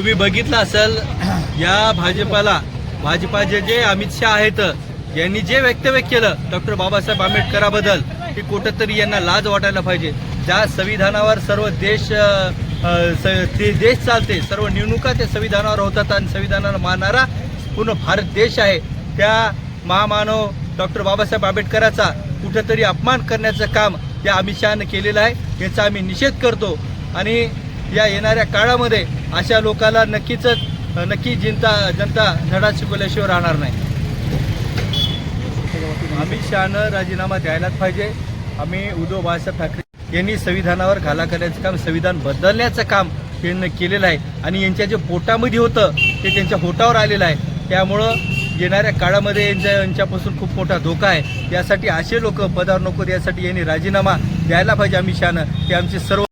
तुम्ही बघितलं असेल या भाजपाला भाजपाचे जे अमित शहा आहेत यांनी जे वक्तव्य केलं डॉक्टर बाबासाहेब आंबेडकराबद्दल की कुठंतरी यांना लाज वाटायला पाहिजे. ज्या संविधानावर सर्व देश स- ते देश चालते सर्व निवडणुका त्या संविधानावर होतात आणि संविधानाला मानणारा पूर्ण भारत देश आहे त्या महामानव डॉक्टर बाबासाहेब आंबेडकराचा कुठंतरी अपमान करण्याचं काम या अमित शहानं केलेलं आहे याचा आम्ही निषेध करतो. आणि या येणाऱ्या काळामध्ये अशा लोकाला नक्कीच नक्की जिंता जनता धडा शिकवल्याशिवाय राहणार नाही. अमित शहानं राजीनामा द्यायलाच पाहिजे. आम्ही उद्धव बाळासाहेब ठाकरे यांनी संविधानावर घाला करण्याचं काम संविधान बदलण्याचं काम त्यांनी केलेलं आहे. आणि यांच्या जे पोटामध्ये होतं ते त्यांच्या पोटावर आलेलं आहे. त्यामुळं येणाऱ्या काळामध्ये यांच्या यांच्यापासून खूप मोठा धोका आहे. यासाठी असे लोक पदावर नको यासाठी यांनी राजीनामा द्यायला पाहिजे अमित शहानं. ते आमचे सर्व